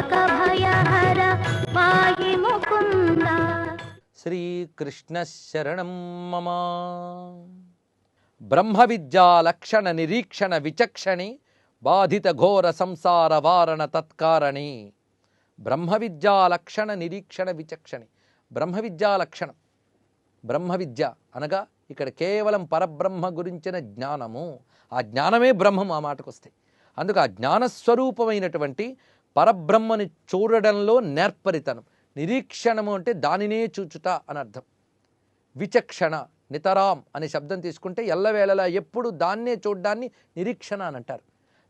लोकभयहर पाहि मुकुन्द శ్రీకృష్ణ శరణం మమ బ్రహ్మ విద్యా లక్షణ నిరీక్షణ విచక్షణి బాధిత ఘోర సంసార వారణ తత్కారణి బ్రహ్మ విద్యా లక్షణ నిరీక్షణ విచక్షణి బ్రహ్మ విద్యా లక్షణం బ్రహ్మ విద్య అనగా ఇక్కడ కేవలం పరబ్రహ్మ గురించిన జ్ఞానము ఆ జ్ఞానమే బ్రహ్మం ఆ మాటకు వస్తాయి అందుకు ఆ జ్ఞానస్వరూపమైనటువంటి పరబ్రహ్మని చూడడంలో నేర్పరితనం. నిరీక్షణము అంటే దానినే చూచుట అని అర్థం. విచక్షణ నితరాం అనే శబ్దం తీసుకుంటే ఎల్లవేళలా ఎప్పుడు దాన్నే చూడ్డాన్ని నిరీక్షణ అని అంటారు.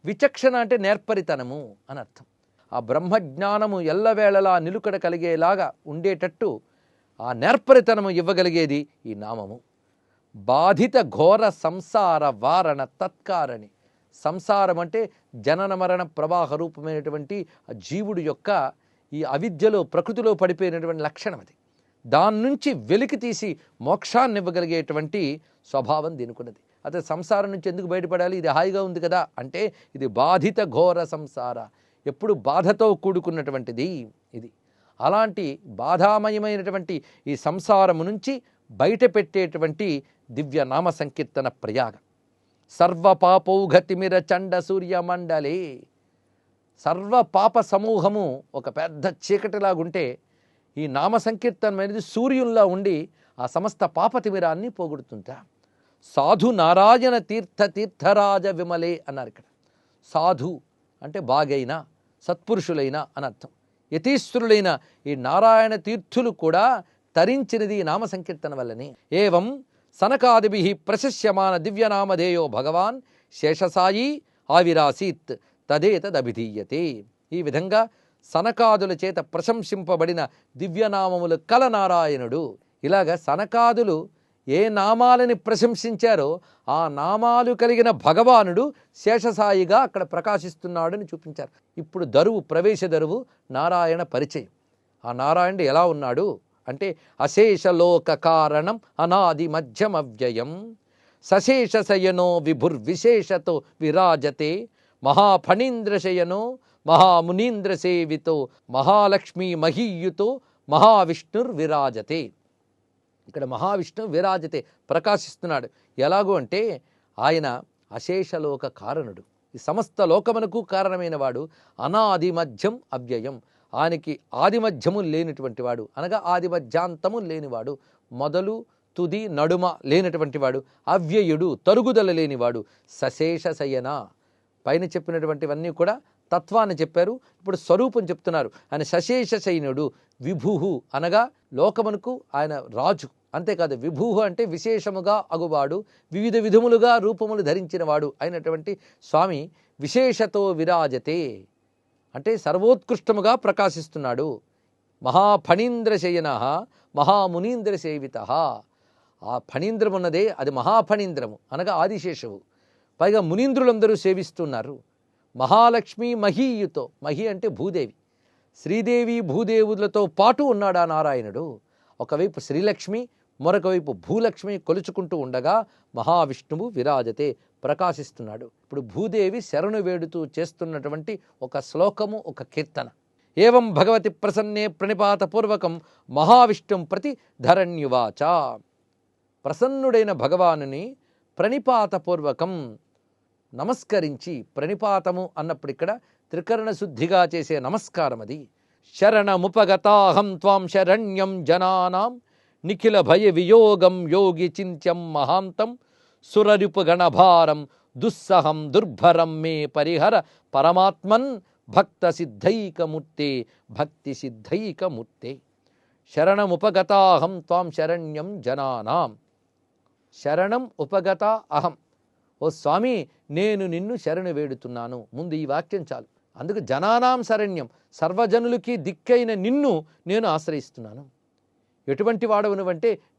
విచక్షణ అంటే నేర్పరితనము అని అర్థం. ఆ బ్రహ్మజ్ఞానము ఎల్లవేళలా నిలుకడ కలిగేలాగా ఉండేటట్టు ఆ నేర్పరితనము ఇవ్వగలిగేది ఈ నామము. బాధిత ఘోర సంసార వారణ తత్కారణి. సంసారం అంటే జనన మరణ ప్రవాహ రూపమైనటువంటి జీవుడు యొక్క ఈ అవిద్యలో ప్రకృతిలో పడిపోయినటువంటి లక్షణం అది. దాని నుంచి వెలికి తీసి మోక్షాన్ని ఇవ్వగలిగేటువంటి స్వభావం దీనికున్నది. అదే సంసారం నుంచి ఎందుకు బయటపడాలి? ఇది హాయిగా ఉంది కదా అంటే ఇది బాధిత ఘోర సంసార. ఎప్పుడు బాధతో కూడుకున్నటువంటిది ఇది. అలాంటి బాధామయమైనటువంటి ఈ సంసారము నుంచి బయట పెట్టేటువంటి దివ్య నామ సంకీర్తన ప్రయాగం. సర్వపాపౌఘతిమిర చండ సూర్యమండలి సర్వ పాప సమూహము ఒక పెద్ద చీకటిలాగుంటే ఈ నామ సంకీర్తనం అనేది సూర్యుల్లా ఉండి ఆ సమస్త పాపతిమిరాన్ని పోగొడుతుంట. సాధు నారాయణ తీర్థ తీర్థరాజ విమలే అన్నారు ఇక్కడ. సాధు అంటే బాగైన సత్పురుషులైన అని అర్థం. యతీశ్వరులైన ఈ నారాయణ తీర్థులు కూడా తరించినది ఈ నామ సంకీర్తన వల్లనే. ఏవం సనకాదిభి ప్రశస్యమాన దివ్యనామధేయో భగవాన్ శేషసాయి ఆవిరాసీత్ తదేతదభిధీయతే. ఈ విధంగా సనకాదుల చేత ప్రశంసింపబడిన దివ్యనామములు కల నారాయణుడు ఇలాగ సనకాదులు ఏ నామాలని ప్రశంసించారో ఆ నామాలు కలిగిన భగవానుడు శేషసాయిగా అక్కడ ప్రకాశిస్తున్నాడని చూపించారు. ఇప్పుడు దరువు ప్రవేశ దరువు నారాయణ పరిచయం. ఆ నారాయణుడు ఎలా ఉన్నాడు? అంటే అశేషలోక కారణం అనాది మధ్యమవ్యయం సశేషశయనో విభుర్విశేషతో విరాజతే. మహాఫణీంద్రశయనో మహామునీంద్రసేవితో మహాలక్ష్మీ మహీయుతో మహావిష్ణుర్విరాజతే ఇక్కడ మహావిష్ణు విరాజతే ప్రకాశిస్తున్నాడు. ఎలాగో అంటే ఆయన అశేషలోక కారణుడు. ఈ సమస్త లోకమునకు కారణమైన వాడు అనాది మధ్యం అవ్యయం. ఆయనకి ఆదిమధ్యము లేనటువంటి వాడు అనగా ఆదిమధ్యాంతము లేనివాడు మొదలు తుది నడుమ లేనటువంటి వాడు అవ్యయుడు తరుగుదల లేనివాడు సశేష శయన పైన చెప్పినటువంటివన్నీ కూడా తత్వాన్ని చెప్పారు. ఇప్పుడు స్వరూపం చెప్తున్నారు. ఆయన సశేష శయనుడు విభుహు అనగా లోకమునకు ఆయన రాజు. అంతేకాదు విభూహు అంటే విశేషముగా అగువాడు వివిధ విధములుగా రూపములు ధరించినవాడు అయినటువంటి స్వామి విశేషతో విరాజతే. అంటే సర్వోత్కృష్టముగా ప్రకాశిస్తున్నాడు. మహాఫణీంద్ర శయన మహామునీంద్ర సేవిత ఆ ఫణీంద్రం ఉన్నదే అది మహాఫణీంద్రము అనగా ఆదిశేషవు. పైగా మునీంద్రులందరూ సేవిస్తున్నారు. మహాలక్ష్మి మహీయుతో మహి అంటే భూదేవి. శ్రీదేవి భూదేవులతో పాటు ఉన్నాడా నారాయణుడు? ఒకవైపు శ్రీలక్ష్మి మరొక వైపు భూలక్ష్మి కొలుచుకుంటూ ఉండగా మహావిష్ణువు విరాజతే. ప్రకాశిస్తున్నాడు. ఇప్పుడు భూదేవి శరణు వేడుతూ చేస్తున్నటువంటి ఒక శ్లోకము ఒక కీర్తన. ఏవం భగవతి ప్రసన్నే ప్రణిపాతపూర్వకం మహావిష్ణుం ప్రతి ధరణ్యువాచ. ప్రసన్నుడైన భగవానుని ప్రణిపాతపూర్వకం నమస్కరించి ప్రణిపాతము అన్నప్పుడు ఇక్కడ త్రికరణ శుద్ధిగా చేసే నమస్కారం అది. శరణముపగతాహం త్వాం శరణ్యం జనానాం నిఖిల భయ వియోగం యోగి చింత్యం మహాంతం సురరిపుగణభారం దుస్సహం దుర్భరం మే పరిహర పరమాత్మన్ భక్త సిద్ధైకమూర్తే భక్తి సిద్ధైకమూర్తే శరణముపగతాహం త్వాం శరణ్యం జనానాం. శరణం ఉపగత అహం. ఓ స్వామి నేను నిన్ను శరణు వేడుతున్నాను. ముందు ఈ వాక్యం చాలు. అందుకు జనానాం శరణ్యం. సర్వజనులకి దిక్కైన నిన్ను నేను ఆశ్రయిస్తున్నాను. ఎటువంటి వాడవు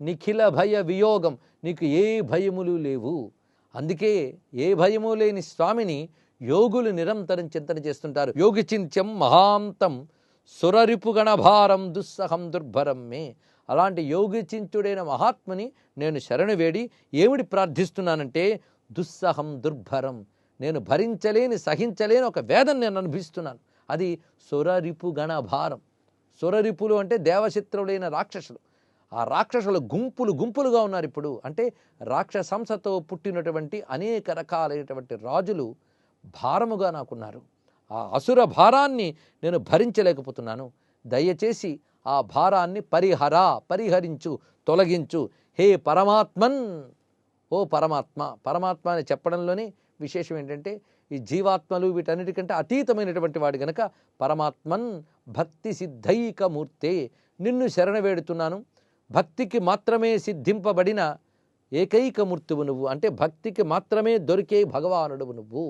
నిఖిల భయ వియోగం. నీకు ఏ భయములు లేవు. అందుకే ఏ భయము లేని స్వామిని యోగులు నిరంతరం చింతన చేస్తుంటారు. యోగి చింత్యం మహాంతం సురరిపుగణభారం దుస్సహం దుర్భరం మే. అలాంటి యోగి చింతుడైన మహాత్ముని నేను శరణు వేడి ఏమిటి ప్రార్థిస్తున్నానంటే దుస్సహం దుర్భరం. నేను భరించలేని సహించలేని ఒక వేదన నేను అనుభవిస్తున్నాను. అది సురరిపు గణ భారం సురరిపులు అంటే దేవశత్రువులైన రాక్షసులు. ఆ రాక్షసులు గుంపులు గుంపులుగా ఉన్నారు ఇప్పుడు. అంటే రాక్షసంసతో పుట్టినటువంటి అనేక రకాలైనటువంటి రాజులు భారముగా నాకున్నారు. ఆ అసుర భారాన్ని నేను భరించలేకపోతున్నాను. దయచేసి ఆ భారాన్ని పరిహర పరిహరించు తొలగించు. హే పరమాత్మన్! ఓ పరమాత్మ! పరమాత్మ అని చెప్పడంలోనే విశేషం ఏంటంటే ఈ జీవాత్మలు వీటన్నిటికంటే అతీతమైనటువంటి వాడు గనక పరమాత్మన్ భక్తి సిద్ధైక మూర్తే నిన్ను శరణ వేడుతున్నాను. భక్తికి మాత్రమే సిద్ధింపబడిన ఏకైక మూర్తువు నువ్వు. అంటే భక్తికి మాత్రమే దొరికే భగవానుడువు నువ్వు.